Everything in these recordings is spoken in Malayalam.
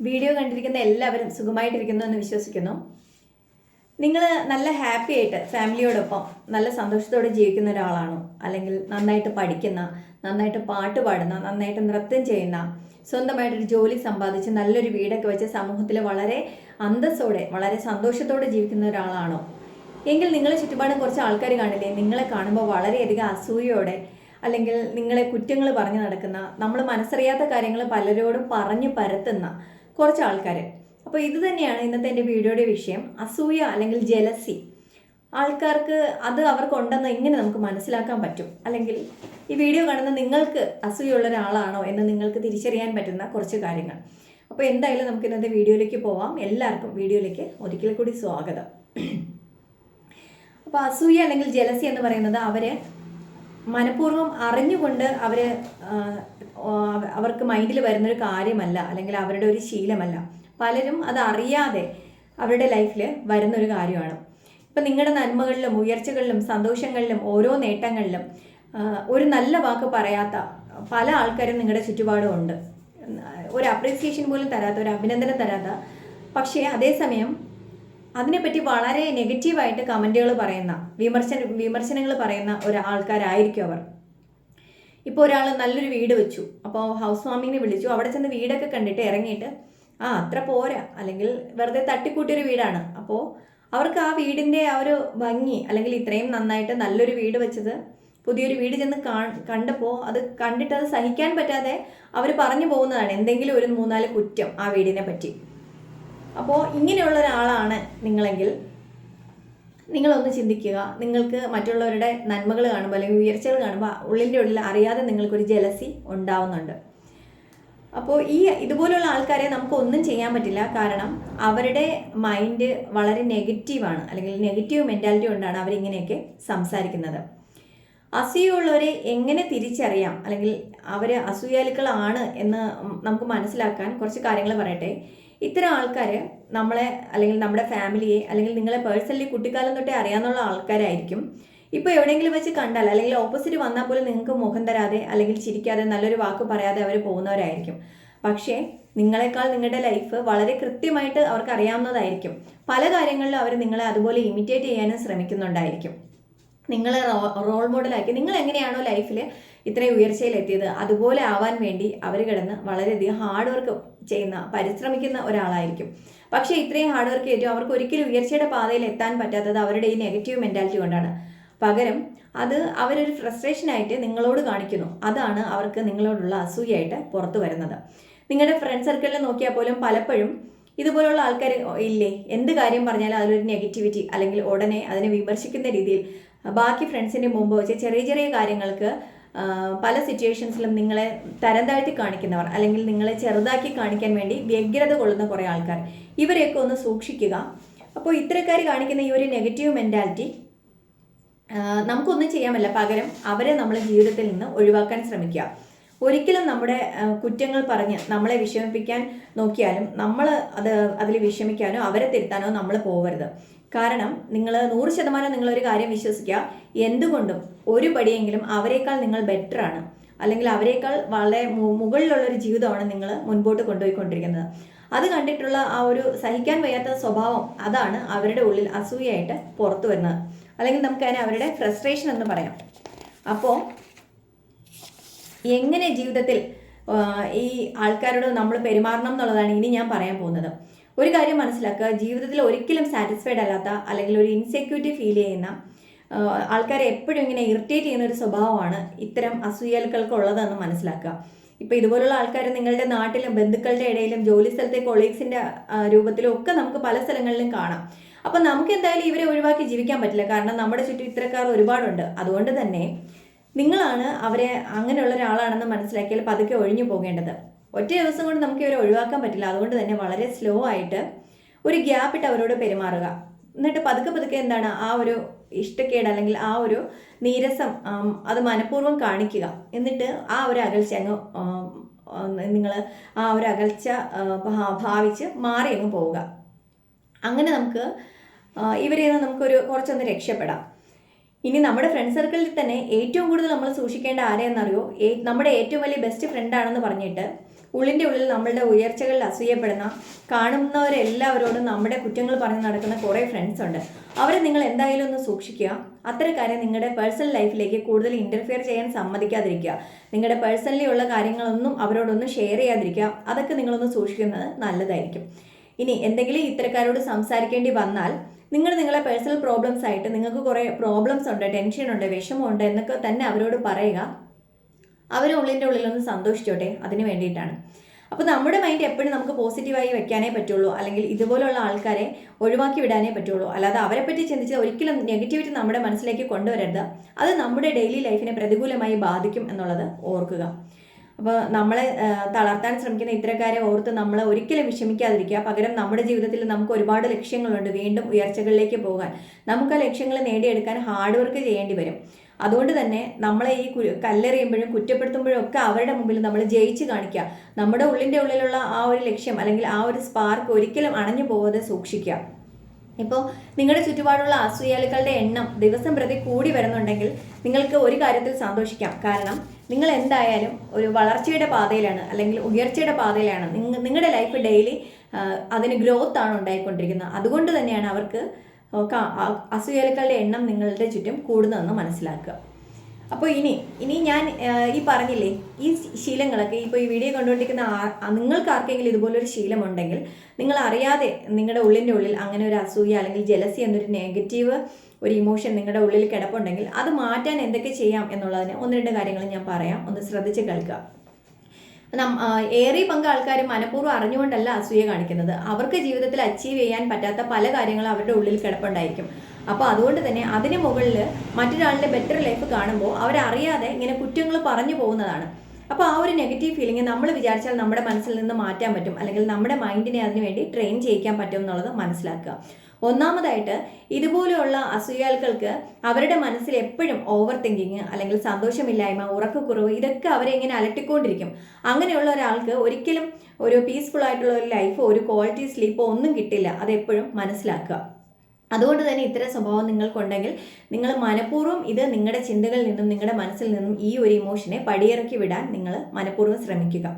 വീഡിയോ കണ്ടിരിക്കുന്ന എല്ലാവരും സുഖമായിട്ടിരിക്കുന്നു എന്ന് വിശ്വസിക്കുന്നു. നിങ്ങൾ നല്ല ഹാപ്പി ആയിട്ട് ഫാമിലിയോടൊപ്പം നല്ല സന്തോഷത്തോടെ ജീവിക്കുന്ന ഒരാളാണോ? അല്ലെങ്കിൽ നന്നായിട്ട് പഠിക്കുന്ന നന്നായിട്ട് പാട്ട് പാടുന്ന നന്നായിട്ട് നൃത്തം ചെയ്യുന്ന സ്വന്തമായിട്ടൊരു ജോലി സമ്പാദിച്ച് നല്ലൊരു വീടൊക്കെ വെച്ച് സമൂഹത്തിൽ വളരെ അന്തസ്സോടെ വളരെ സന്തോഷത്തോടെ ജീവിക്കുന്ന ഒരാളാണോ? എങ്കിൽ നിങ്ങളെ ചുറ്റുപാടും കുറച്ച് ആൾക്കാർ കാണില്ലേ? നിങ്ങളെ കാണുമ്പോൾ വളരെയധികം അസൂയയോടെ അല്ലെങ്കിൽ നിങ്ങളെ കുറ്റങ്ങൾ പറഞ്ഞു നടക്കുന്ന നമ്മൾ മനസ്സറിയാത്ത കാര്യങ്ങൾ പലരോടും പറഞ്ഞു പരത്തുന്ന കുറച്ച് ആൾക്കാർ അപ്പോൾ ഇത് തന്നെയാണ് ഇന്നത്തെ എന്റെ വീഡിയോയുടെ വിഷയം. അസൂയ അല്ലെങ്കിൽ ജലസി. ആൾക്കാർക്ക് അത് അവർക്കുണ്ടെന്ന് എങ്ങനെ നമുക്ക് മനസ്സിലാക്കാൻ പറ്റും? അല്ലെങ്കിൽ ഈ വീഡിയോ കാണുന്ന നിങ്ങൾക്ക് അസൂയുള്ള ഒരാളാണോ എന്ന് നിങ്ങൾക്ക് തിരിച്ചറിയാൻ പറ്റുന്ന കുറച്ച് കാര്യങ്ങൾ. അപ്പോൾ എന്തായാലും നമുക്ക് ഇന്നത്തെ വീഡിയോയിലേക്ക് പോവാം. എല്ലാവർക്കും വീഡിയോയിലേക്ക് ഒരിക്കൽ കൂടി സ്വാഗതം. അപ്പോൾ അസൂയ അല്ലെങ്കിൽ ജലസി എന്ന് പറയുന്നത് അവർ മനഃപൂർവം അറിഞ്ഞുകൊണ്ട് അവർ അവർക്ക് മൈൻഡിൽ വരുന്നൊരു കാര്യമല്ല അല്ലെങ്കിൽ അവരുടെ ഒരു ശീലമല്ല. പലരും അത് അറിയാതെ അവരുടെ ലൈഫിൽ വരുന്നൊരു കാര്യമാണ്. ഇപ്പം നിങ്ങളുടെ നന്മകളിലും ഉയർച്ചകളിലും സന്തോഷങ്ങളിലും ഓരോ നേട്ടങ്ങളിലും ഒരു നല്ല വാക്ക് പറയാത്ത പല ആൾക്കാരും നിങ്ങളുടെ ചുറ്റുപാടും ഉണ്ട്. ഒരു അപ്രീസിയേഷൻ പോലും തരാത്ത ഒരു അഭിനന്ദനം തരാത്ത. പക്ഷേ അതേസമയം അതിനെപ്പറ്റി വളരെ നെഗറ്റീവായിട്ട് കമന്റുകൾ പറയുന്ന വിമർശന വിമർശനങ്ങൾ പറയുന്ന ഒരു ആൾക്കാരായിരിക്കും അവർ. ഇപ്പോൾ ഒരാൾ നല്ലൊരു വീട് വെച്ചു. അപ്പോൾ ഹൗസ് വാമിങ്ങിനെ വിളിച്ചു. അവിടെ ചെന്ന് വീടൊക്കെ കണ്ടിട്ട് ഇറങ്ങിയിട്ട് ആ അത്ര പോരാ. അല്ലെങ്കിൽ വെറുതെ തട്ടിക്കൂട്ടിയൊരു വീടാണ്. അപ്പോൾ അവർക്ക് ആ വീടിന്റെ ആ ഒരു ഭംഗി അല്ലെങ്കിൽ ഇത്രയും നന്നായിട്ട് നല്ലൊരു വീട് വെച്ചത് പുതിയൊരു വീട് ചെന്ന് കണ്ടപ്പോൾ അത് കണ്ടിട്ട് അത് സഹിക്കാൻ പറ്റാതെ അവർ പറഞ്ഞു പോകുന്നതാണ് എന്തെങ്കിലും ഒരു മൂന്നാൽ കുറ്റം ആ വീടിനെ പറ്റി അപ്പോൾ ഇങ്ങനെയുള്ള ഒരാളാണ് നിങ്ങളെങ്കിൽ നിങ്ങളൊന്ന് ചിന്തിക്കുക. നിങ്ങൾക്ക് മറ്റുള്ളവരുടെ നന്മകൾ കാണുമ്പോൾ അല്ലെങ്കിൽ ഉയർച്ചകൾ കാണുമ്പോൾ ഉള്ളിന്റെ ഉള്ളിൽ അറിയാതെ നിങ്ങൾക്കൊരു ജലസി ഉണ്ടാവുന്നുണ്ട്. അപ്പോൾ ഈ ഇതുപോലുള്ള ആൾക്കാരെ നമുക്ക് ഒന്നും ചെയ്യാൻ പറ്റില്ല. കാരണം അവരുടെ മൈൻഡ് വളരെ നെഗറ്റീവാണ് അല്ലെങ്കിൽ നെഗറ്റീവ് മെന്റാലിറ്റി കൊണ്ടാണ് അവരിങ്ങനെയൊക്കെ സംസാരിക്കുന്നത്. അസൂയുള്ളവരെ എങ്ങനെ തിരിച്ചറിയാം? അല്ലെങ്കിൽ അവർ അസൂയാലുക്കളാണ് എന്ന് നമുക്ക് മനസ്സിലാക്കാൻ കുറച്ച് കാര്യങ്ങൾ പറയട്ടെ. ഇത്തരം ആൾക്കാർ നമ്മളെ അല്ലെങ്കിൽ നമ്മുടെ ഫാമിലിയെ അല്ലെങ്കിൽ നിങ്ങളെ പേഴ്സണലി കുട്ടിക്കാലം തൊട്ടേ അറിയാവുന്ന ആൾക്കാരായിരിക്കും. ഇപ്പോൾ എവിടെയെങ്കിലും വെച്ച് കണ്ടാൽ അല്ലെങ്കിൽ ഓപ്പോസിറ്റ് വന്നാൽ പോലും നിങ്ങൾക്ക് മുഖം തരാതെ അല്ലെങ്കിൽ ചിരിക്കാതെ നല്ലൊരു വാക്ക് പറയാതെ അവർ പോകുന്നവരായിരിക്കും. പക്ഷേ നിങ്ങളെക്കാൾ നിങ്ങളുടെ ലൈഫ് വളരെ കൃത്യമായിട്ട് അവർക്ക് അറിയാവുന്നതായിരിക്കും. പല കാര്യങ്ങളിലും അവർ നിങ്ങളെ അതുപോലെ ഇമിറ്റേറ്റ് ചെയ്യാനും ശ്രമിക്കുന്നുണ്ടായിരിക്കും. നിങ്ങളെ റോൾ മോഡലാക്കി നിങ്ങൾ എങ്ങനെയാണോ ലൈഫിൽ ഇത്രയും ഉയർച്ചയിലെത്തിയത് അതുപോലെ ആവാൻ വേണ്ടി അവർ കിടന്ന് വളരെയധികം ഹാർഡ് വർക്ക് ചെയ്യുന്ന പരിശ്രമിക്കുന്ന ഒരാളായിരിക്കും. പക്ഷേ ഇത്രയും ഹാർഡ് വർക്ക് ചെയ്തിട്ടും അവർക്ക് ഒരിക്കലും ഉയർച്ചയുടെ പാതയിൽ എത്താൻ പറ്റാത്തത് അവരുടെ ഈ നെഗറ്റീവ് മെന്റാലിറ്റി കൊണ്ടാണ്. പകരം അത് അവരൊരു ഫ്രസ്ട്രേഷനായിട്ട് നിങ്ങളോട് കാണിക്കുന്നു. അതാണ് അവർക്ക് നിങ്ങളോടുള്ള അസൂയായിട്ട് പുറത്തു വരുന്നത്. നിങ്ങളുടെ ഫ്രണ്ട് സർക്കിളിൽ നോക്കിയാൽ പോലും പലപ്പോഴും ഇതുപോലുള്ള ആൾക്കാർ ഇല്ലേ എന്ത് കാര്യം പറഞ്ഞാലും അതിലൊരു നെഗറ്റിവിറ്റി അല്ലെങ്കിൽ ഉടനെ അതിനെ വിമർശിക്കുന്ന രീതിയിൽ. ബാക്കി ഫ്രണ്ട്സിന്റെ മുമ്പ് വെച്ച് ചെറിയ ചെറിയ കാര്യങ്ങൾക്ക് പല സിറ്റുവേഷൻസിലും നിങ്ങളെ തരം താഴ്ത്തി കാണിക്കുന്നവർ അല്ലെങ്കിൽ നിങ്ങളെ ചെറുതാക്കി കാണിക്കാൻ വേണ്ടി വ്യഗ്രത കൊള്ളുന്ന കുറേ ആൾക്കാർ. ഇവരെയൊക്കെ ഒന്ന് സൂക്ഷിക്കുക. അപ്പോൾ ഇത്തരക്കാർ കാണിക്കുന്ന ഈ ഒരു നെഗറ്റീവ് മെന്റാലിറ്റി നമുക്കൊന്നും ചെയ്യാമല്ല. പകരം അവരെ നമ്മളെ ജീവിതത്തിൽ നിന്ന് ഒഴിവാക്കാൻ ശ്രമിക്കുക. ഒരിക്കലും നമ്മുടെ കുറ്റങ്ങൾ പറഞ്ഞ് നമ്മളെ വിഷമിപ്പിക്കാൻ നോക്കിയാലും നമ്മൾ അത് അതിൽ വിഷമിക്കാനോ അവരെ തിരുത്താനോ നമ്മൾ പോകരുത് കാരണം നിങ്ങൾ നൂറ് ശതമാനം നിങ്ങളൊരു കാര്യം വിശ്വസിക്കുക. എന്തുകൊണ്ടും ഒരു പടിയെങ്കിലും അവരെക്കാൾ നിങ്ങൾ ബെറ്റർ ആണ്. അല്ലെങ്കിൽ അവരെക്കാൾ വളരെ മുകളിലുള്ള ഒരു ജീവിതമാണ് നിങ്ങൾ മുൻപോട്ട് കൊണ്ടുപോയിക്കൊണ്ടിരിക്കുന്നത്. അത് കണ്ടിട്ടുള്ള ആ ഒരു സഹിക്കാൻ വയ്യാത്ത സ്വഭാവം അതാണ് അവരുടെ ഉള്ളിൽ അസൂയായിട്ട് പുറത്തു വരുന്നത്. അല്ലെങ്കിൽ നമുക്കതിനെ അവരുടെ ഫ്രസ്ട്രേഷൻ എന്ന് പറയാം. അപ്പോൾ എങ്ങനെ ജീവിതത്തിൽ ഈ ആൾക്കാരോട് നമ്മൾ പെരുമാറണം എന്നുള്ളതാണ് ഇനി ഞാൻ പറയാൻ പോകുന്നത്. ഒരു കാര്യം മനസ്സിലാക്കുക. ജീവിതത്തിൽ ഒരിക്കലും സാറ്റിസ്ഫൈഡ് അല്ലാത്ത അല്ലെങ്കിൽ ഒരു ഇൻസെക്യൂരിറ്റി ഫീൽ ചെയ്യുന്ന ആൾക്കാരെ എപ്പോഴും ഇങ്ങനെ ഇറിറ്റേറ്റ് ചെയ്യുന്ന ഒരു സ്വഭാവമാണ് ഇത്തരം അസൂയലുകൾക്ക് ഉള്ളതെന്ന് മനസ്സിലാക്കുക. ഇപ്പോൾ ഇതുപോലുള്ള ആൾക്കാർ നിങ്ങളുടെ നാട്ടിലും ബന്ധുക്കളുടെ ഇടയിലും ജോലി സ്ഥലത്തെ കൊളീഗ്സിന്റെ രൂപത്തിലും ഒക്കെ നമുക്ക് പല സ്ഥലങ്ങളിലും കാണാം. അപ്പം നമുക്ക് എന്തായാലും ഇവരെ ഒഴിവാക്കി ജീവിക്കാൻ പറ്റില്ല. കാരണം നമ്മുടെ ചുറ്റും ഇത്തരക്കാർ ഒരുപാടുണ്ട്. അതുകൊണ്ട് തന്നെ നിങ്ങളാണ് അവരെ അങ്ങനെയുള്ള ഒരാളാണെന്ന് മനസ്സിലാക്കിയാൽ പതുക്കെ ഒഴിഞ്ഞു പോകേണ്ടത്. ഒറ്റ ദിവസം കൊണ്ട് നമുക്ക് ഇവരെ ഒഴിവാക്കാൻ പറ്റില്ല. അതുകൊണ്ട് തന്നെ വളരെ സ്ലോ ആയിട്ട് ഒരു ഗ്യാപ്പ് ഇട്ട് അവരോട് പെരുമാറുക. എന്നിട്ട് പതുക്കെ പതുക്കെ എന്താണ് ആ ഒരു ഇഷ്ടക്കേട് അല്ലെങ്കിൽ ആ ഒരു നീരസം അത് മനഃപൂർവം കാണിക്കുക. എന്നിട്ട് ആ ഒരു അകൽച്ച അങ്ങ് നിങ്ങൾ ആ ഒരു അകൽച്ച ഭാവിച്ച് മാറി അങ്ങ് പോവുക. അങ്ങനെ നമുക്ക് ഇവരെ നിന്ന് നമുക്കൊരു കുറച്ചൊന്ന് രക്ഷപ്പെടാം. ഇനി നമ്മുടെ ഫ്രണ്ട് സർക്കിളിൽ തന്നെ ഏറ്റവും കൂടുതൽ നമ്മൾ സൂക്ഷിക്കേണ്ട ആരെയെന്നറിയോ? നമ്മുടെ ഏറ്റവും വലിയ ബെസ്റ്റ് ഫ്രണ്ടാണെന്ന് പറഞ്ഞിട്ട് ഉള്ളിന്റെ ഉള്ളിൽ നമ്മളുടെ ഉയർച്ചകളിൽ അസൂയപ്പെടുന്ന കാണുന്നവരെല്ലാവരോടും നമ്മുടെ കുറ്റങ്ങൾ പറഞ്ഞ് നടക്കുന്ന കുറേ ഫ്രണ്ട്സ് ഉണ്ട്. അവരെ നിങ്ങൾ എന്തായാലും ഒന്ന് സൂക്ഷിക്കുക. അത്തരക്കാരെ നിങ്ങളുടെ പേഴ്സണൽ ലൈഫിലേക്ക് കൂടുതൽ ഇന്റർഫിയർ ചെയ്യാൻ സമ്മതിക്കാതിരിക്കുക. നിങ്ങളുടെ പേഴ്സണലി ഉള്ള കാര്യങ്ങളൊന്നും അവരോടൊന്നും ഷെയർ ചെയ്യാതിരിക്കുക. അതൊക്കെ നിങ്ങളൊന്ന് സൂക്ഷിക്കുന്നത് നല്ലതായിരിക്കും. ഇനി എന്തെങ്കിലും ഇത്തരക്കാരോട് സംസാരിക്കേണ്ടി വന്നാൽ നിങ്ങൾ നിങ്ങളെ പേഴ്സണൽ പ്രോബ്ലംസ് ആയിട്ട് നിങ്ങൾക്ക് കുറേ പ്രോബ്ലംസ് ഉണ്ട് ടെൻഷൻ ഉണ്ട് വിഷമമുണ്ട് എന്നൊക്കെ തന്നെ അവരോട് പറയുക. അവർ ഉള്ളിന്റെ ഉള്ളിലൊന്ന് സന്തോഷിച്ചോട്ടെ അതിന് വേണ്ടിയിട്ടാണ്. അപ്പോൾ നമ്മുടെ മൈൻഡ് എപ്പോഴും നമുക്ക് പോസിറ്റീവായി വെക്കാനേ പറ്റുള്ളൂ അല്ലെങ്കിൽ ഇതുപോലുള്ള ആൾക്കാരെ ഒഴിവാക്കി വിടാനേ പറ്റുള്ളൂ. അല്ലാതെ അവരെ പറ്റി ചിന്തിച്ച് ഒരിക്കലും നെഗറ്റിവിറ്റി നമ്മുടെ മനസ്സിലേക്ക് കൊണ്ടുവരരുത്. അത് നമ്മുടെ ഡെയിലി ലൈഫിനെ പ്രതികൂലമായി ബാധിക്കും എന്നുള്ളത് ഓർക്കുക. അപ്പോൾ നമ്മളെ തളർത്താൻ ശ്രമിക്കുന്ന ഇത്തരക്കാരെ ഓർത്ത് നമ്മൾ ഒരിക്കലും വിഷമിക്കാതിരിക്കുക. പകരം നമ്മുടെ ജീവിതത്തിൽ നമുക്ക് ഒരുപാട് ലക്ഷ്യങ്ങളുണ്ട് വീണ്ടും ഉയർച്ചകളിലേക്ക് പോകാൻ. നമുക്ക് ആ ലക്ഷ്യങ്ങൾ നേടിയെടുക്കാൻ ഹാർഡ് വർക്ക് ചെയ്യേണ്ടി വരും. അതുകൊണ്ട് തന്നെ നമ്മളെ ഈ കല്ലെറിയുമ്പോഴും കുറ്റപ്പെടുത്തുമ്പോഴും ഒക്കെ അവരുടെ മുമ്പിൽ നമ്മൾ ജയിച്ച് കാണിക്കുക. നമ്മുടെ ഉള്ളിന്റെ ഉള്ളിലുള്ള ആ ഒരു ലക്ഷ്യം അല്ലെങ്കിൽ ആ ഒരു സ്പാർക്ക് ഒരിക്കലും അണഞ്ഞു പോകാതെ സൂക്ഷിക്കുക. ഇപ്പോൾ നിങ്ങളുടെ ചുറ്റുപാടുള്ള അസൂയാലുക്കളുടെ എണ്ണം ദിവസം പ്രതി കൂടി വരുന്നുണ്ടെങ്കിൽ നിങ്ങൾക്ക് ഒരു കാര്യത്തിൽ സന്തോഷിക്കാം. കാരണം നിങ്ങൾ എന്തായാലും ഒരു വളർച്ചയുടെ പാതയിലാണ് അല്ലെങ്കിൽ ഉയർച്ചയുടെ പാതയിലാണ്. നിങ്ങ നിങ്ങളുടെ ലൈഫ് ഡെയിലി അതിന് ഗ്രോത്ത് ആണ് ഉണ്ടായിക്കൊണ്ടിരിക്കുന്നത്. അതുകൊണ്ട് തന്നെയാണ് അവർക്ക് അസൂയാലുക്കളുടെ എണ്ണം നിങ്ങളുടെ ചുറ്റും കൂടുന്നതെന്ന് മനസ്സിലാക്കുക. അപ്പോൾ ഇനി ഇനി ഞാൻ ഈ പറഞ്ഞില്ലേ ഈ ശീലങ്ങളൊക്കെ ഇപ്പോൾ ഈ വീഡിയോ കണ്ടുകൊണ്ടിരിക്കുന്ന നിങ്ങൾക്ക് ആർക്കെങ്കിലും ഇതുപോലൊരു ശീലമുണ്ടെങ്കിൽ നിങ്ങൾ അറിയാതെ നിങ്ങളുടെ ഉള്ളിന്റെ ഉള്ളിൽ അങ്ങനെ ഒരു അസൂയ അല്ലെങ്കിൽ ജലസി എന്നൊരു നെഗറ്റീവ് ഒരു ഇമോഷൻ നിങ്ങളുടെ ഉള്ളിൽ കിടപ്പുണ്ടെങ്കിൽ അത് മാറ്റാൻ എന്തൊക്കെ ചെയ്യാം എന്നുള്ളതിന് ഒന്ന് രണ്ട് കാര്യങ്ങൾ ഞാൻ പറയാം. ഒന്ന് ശ്രദ്ധിച്ച് കേൾക്കുക. ഏറിയ പങ്ക് ആൾക്കാർ മനഃപൂർവം അറിഞ്ഞുകൊണ്ടല്ല അസൂയ കാണിക്കുന്നത്. അവർക്ക് ജീവിതത്തിൽ അച്ചീവ് ചെയ്യാൻ പറ്റാത്ത പല കാര്യങ്ങളും അവരുടെ ഉള്ളിൽ കിടപ്പുണ്ടായിരിക്കും. അപ്പോൾ അതുകൊണ്ട് തന്നെ അതിന് മുകളിൽ മറ്റൊരാളുടെ ബെറ്റർ ലൈഫ് കാണുമ്പോൾ അവരറിയാതെ ഇങ്ങനെ കുറ്റങ്ങൾ പറഞ്ഞു പോകുന്നതാണ്. അപ്പോൾ ആ ഒരു നെഗറ്റീവ് ഫീലിംഗ് നമ്മൾ വിചാരിച്ചാൽ നമ്മുടെ മനസ്സിൽ നിന്ന് മാറ്റാൻ പറ്റും. അല്ലെങ്കിൽ നമ്മുടെ മൈൻഡിനെ അതിനുവേണ്ടി ട്രെയിൻ ചെയ്യിക്കാൻ പറ്റും എന്നുള്ളത് മനസ്സിലാക്കുക. ഒന്നാമതായിട്ട് ഇതുപോലെയുള്ള അസൂയാൽക്കൾക്ക് അവരുടെ മനസ്സിൽ എപ്പോഴും ഓവർ തിങ്കിങ് അല്ലെങ്കിൽ സന്തോഷമില്ലായ്മ ഉറക്കക്കുറവ് ഇതൊക്കെ അവരെ ഇങ്ങനെ അലട്ടിക്കൊണ്ടിരിക്കും. അങ്ങനെയുള്ള ഒരാൾക്ക് ഒരിക്കലും ഒരു പീസ്ഫുൾ ആയിട്ടുള്ള ഒരു ലൈഫോ ഒരു ക്വാളിറ്റി സ്ലീപ്പോ ഒന്നും കിട്ടില്ല. അതെപ്പോഴും മനസ്സിലാക്കുക. അതുകൊണ്ട് തന്നെ ഇത്തരം സ്വഭാവം നിങ്ങൾക്കുണ്ടെങ്കിൽ നിങ്ങൾ മനഃപൂർവം ഇത് നിങ്ങളുടെ ചിന്തകളിൽ നിന്നും നിങ്ങളുടെ മനസ്സിൽ നിന്നും ഈ ഒരു ഇമോഷനെ പടിയിറക്കി വിടാൻ നിങ്ങൾ മനഃപൂർവം ശ്രമിക്കുക.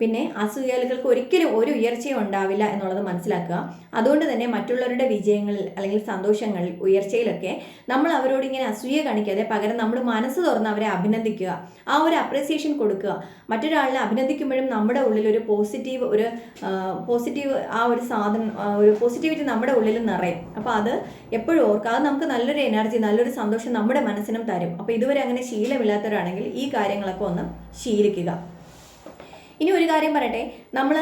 പിന്നെ അസൂയാലുകൾക്ക് ഒരിക്കലും ഒരു ഉയർച്ചയും ഉണ്ടാവില്ല എന്നുള്ളത് മനസ്സിലാക്കുക. അതുകൊണ്ട് തന്നെ മറ്റുള്ളവരുടെ വിജയങ്ങളിൽ അല്ലെങ്കിൽ സന്തോഷങ്ങളിൽ ഉയർച്ചയിലൊക്കെ നമ്മൾ അവരോട് ഇങ്ങനെ അസൂയ കാണിക്കാതെ പകരം നമ്മൾ മനസ്സ് തുറന്ന് അവരെ അഭിനന്ദിക്കുക. ആ ഒരു അപ്രീസിയേഷൻ കൊടുക്കുക. മറ്റൊരാളിനെ അഭിനന്ദിക്കുമ്പോഴും നമ്മുടെ ഉള്ളിൽ ഒരു പോസിറ്റീവ് ഒരു പോസിറ്റീവ് ആ ഒരു സാധനം ഒരു പോസിറ്റിവിറ്റി നമ്മുടെ ഉള്ളിൽ നിറയും. അപ്പോൾ അത് എപ്പോഴും ഓർക്കുക. അത് നമുക്ക് നല്ലൊരു എനർജി നല്ലൊരു സന്തോഷം നമ്മുടെ മനസ്സിനും തരും. അപ്പോൾ ഇതുവരെ അങ്ങനെ ശീലമില്ലാത്തവരാണെങ്കിൽ ഈ കാര്യങ്ങളൊക്കെ ഒന്ന് ശീലിക്കുക. ഇനി ഒരു കാര്യം പറയട്ടെ. നമ്മൾ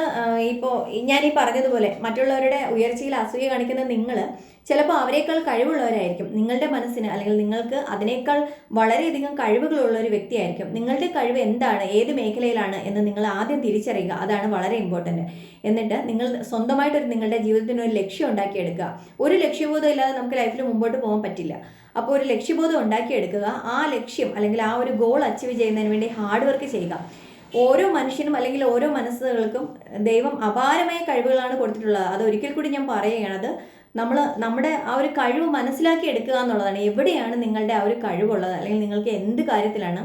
ഇപ്പോൾ ഞാൻ ഈ പറഞ്ഞതുപോലെ മറ്റുള്ളവരുടെ ഉയർച്ചയിൽ അസൂയ കാണിക്കുന്ന നിങ്ങൾ ചിലപ്പോൾ അവരെക്കാൾ കഴിവുള്ളവരായിരിക്കും. നിങ്ങളുടെ മനസ്സിന് അല്ലെങ്കിൽ നിങ്ങൾക്ക് അതിനേക്കാൾ വളരെയധികം കഴിവുകളുള്ള ഒരു വ്യക്തിയായിരിക്കും. നിങ്ങളുടെ കഴിവ് എന്താണ്? ഏത് മേഖലയിലാണ്? എന്ന് നിങ്ങൾ ആദ്യം തിരിച്ചറിയുക. അതാണ് വളരെ ഇമ്പോർട്ടന്റ് എന്നിട്ട് നിങ്ങൾ സ്വന്തമായിട്ടൊരു നിങ്ങളുടെ ജീവിതത്തിന് ഒരു ലക്ഷ്യം ഉണ്ടാക്കിയെടുക്കുക. ഒരു ലക്ഷ്യബോധം ഇല്ലാതെ നമുക്ക് ലൈഫിൽ മുമ്പോട്ട് പോകാൻ പറ്റില്ല. അപ്പോൾ ഒരു ലക്ഷ്യബോധം ഉണ്ടാക്കിയെടുക്കുക. ആ ലക്ഷ്യം അല്ലെങ്കിൽ ആ ഒരു ഗോൾ അച്ചീവ് ചെയ്യുന്നതിന് വേണ്ടി ഹാർഡ് വർക്ക് ചെയ്യുക. ഓരോ മനുഷ്യനും അല്ലെങ്കിൽ ഓരോ മനസ്സുകൾക്കും ദൈവം അപാരമായ കഴിവുകളാണ് കൊടുത്തിട്ടുള്ളത്. അത് ഒരിക്കൽ കൂടി ഞാൻ പറയുകയാണത് നമ്മൾ നമ്മുടെ ആ ഒരു കഴിവ് മനസ്സിലാക്കി എടുക്കുക എന്നുള്ളതാണ്. എവിടെയാണ് നിങ്ങളുടെ ആ ഒരു കഴിവുള്ളത്? അല്ലെങ്കിൽ നിങ്ങൾക്ക് എന്ത് കാര്യത്തിലാണ്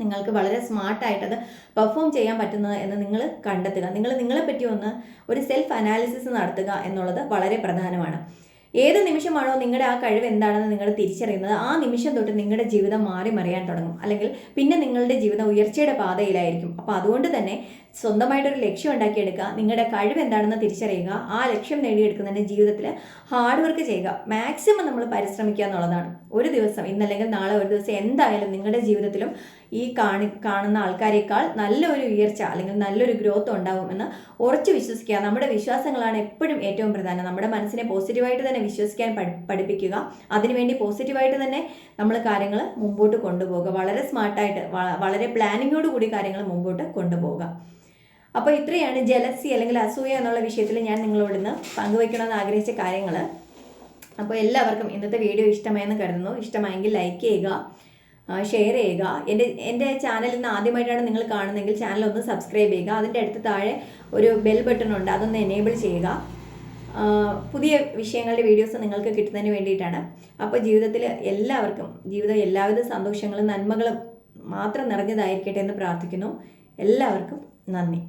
നിങ്ങൾക്ക് വളരെ സ്മാർട്ടായിട്ടത് പെർഫോം ചെയ്യാൻ പറ്റുന്നത് എന്ന് നിങ്ങൾ കണ്ടെത്തുക. നിങ്ങൾ നിങ്ങളെ പറ്റി ഒന്ന് ഒരു സെൽഫ് അനാലിസിസ് നടത്തുക എന്നുള്ളത് വളരെ പ്രധാനമാണ്. ഏത് നിമിഷമാണോ നിങ്ങളുടെ ആ കഴിവ് എന്താണെന്ന് നിങ്ങൾ തിരിച്ചറിയുന്നത് ആ നിമിഷം തൊട്ട് നിങ്ങളുടെ ജീവിതം മാറി മറിയാൻ തുടങ്ങും. അല്ലെങ്കിൽ പിന്നെ നിങ്ങളുടെ ജീവിതം ഉയർച്ചയുടെ പാതയിലായിരിക്കും. അപ്പോൾ അതുകൊണ്ട് തന്നെ സ്വന്തമായിട്ടൊരു ലക്ഷ്യം ഉണ്ടാക്കിയെടുക്കുക നിങ്ങളുടെ കഴിവ് എന്താണെന്ന് തിരിച്ചറിയുക ആ ലക്ഷ്യം നേടിയെടുക്കുന്നതിന് ജീവിതത്തിൽ ഹാർഡ് വർക്ക് ചെയ്യുക. മാക്സിമം നമ്മൾ പരിശ്രമിക്കുക എന്നുള്ളതാണ്. ഒരു ദിവസം ഇന്നല്ലെങ്കിൽ നാളെ ഒരു ദിവസം എന്തായാലും നിങ്ങളുടെ ജീവിതത്തിലും ഈ കാണി കാണുന്ന ആൾക്കാരെക്കാൾ നല്ലൊരു ഉയർച്ച അല്ലെങ്കിൽ നല്ലൊരു ഗ്രോത്ത് ഉണ്ടാകുമെന്ന് ഉറച്ചു വിശ്വസിക്കുക. നമ്മുടെ വിശ്വാസങ്ങളാണ് എപ്പോഴും ഏറ്റവും പ്രധാനം. നമ്മുടെ മനസ്സിനെ പോസിറ്റീവായിട്ട് തന്നെ വിശ്വസിക്കാൻ പഠിപ്പിക്കുക. അതിനുവേണ്ടി പോസിറ്റീവായിട്ട് തന്നെ നമ്മൾ കാര്യങ്ങൾ മുമ്പോട്ട് കൊണ്ടുപോകുക. വളരെ സ്മാർട്ടായിട്ട് വളരെ പ്ലാനിങ്ങോട് കൂടി കാര്യങ്ങൾ മുമ്പോട്ട് കൊണ്ടുപോകുക. അപ്പോൾ ഇത്രയാണ് ജലസി അല്ലെങ്കിൽ അസൂയ എന്നുള്ള വിഷയത്തിൽ ഞാൻ നിങ്ങളോട് ഇന്ന് പങ്കുവയ്ക്കണമെന്ന് ആഗ്രഹിച്ച കാര്യങ്ങൾ. അപ്പോൾ എല്ലാവർക്കും ഇന്നത്തെ വീഡിയോ ഇഷ്ടമായെന്ന് കരുതുന്നു. ഇഷ്ടമായെങ്കിൽ ലൈക്ക് ചെയ്യുക. ഷെയർ ചെയ്യുക. എന്റെ എന്റെ ചാനൽ ഇന്ന് ആദ്യമായിട്ടാണ് നിങ്ങൾ കാണുന്നതെങ്കിൽ ചാനൽ ഒന്ന് സബ്സ്ക്രൈബ് ചെയ്യുക. അതിന്റെ അടുത്ത് താഴെ ഒരു ബെൽ ബട്ടൺ ഉണ്ട്. അതൊന്ന് എനേബിൾ ചെയ്യുക. പുതിയ വിഷയങ്ങളുടെ വീഡിയോസ് നിങ്ങൾക്ക് കിട്ടുന്നതിന് വേണ്ടിയിട്ടാണ്. അപ്പോൾ ജീവിതത്തിൽ എല്ലാവർക്കും ജീവിതം എല്ലാവിധ സന്തോഷങ്ങളും നന്മകളും മാത്രം നിറഞ്ഞതായിരിക്കട്ടെ എന്ന് പ്രാർത്ഥിക്കുന്നു. എല്ലാവർക്കും നന്ദി.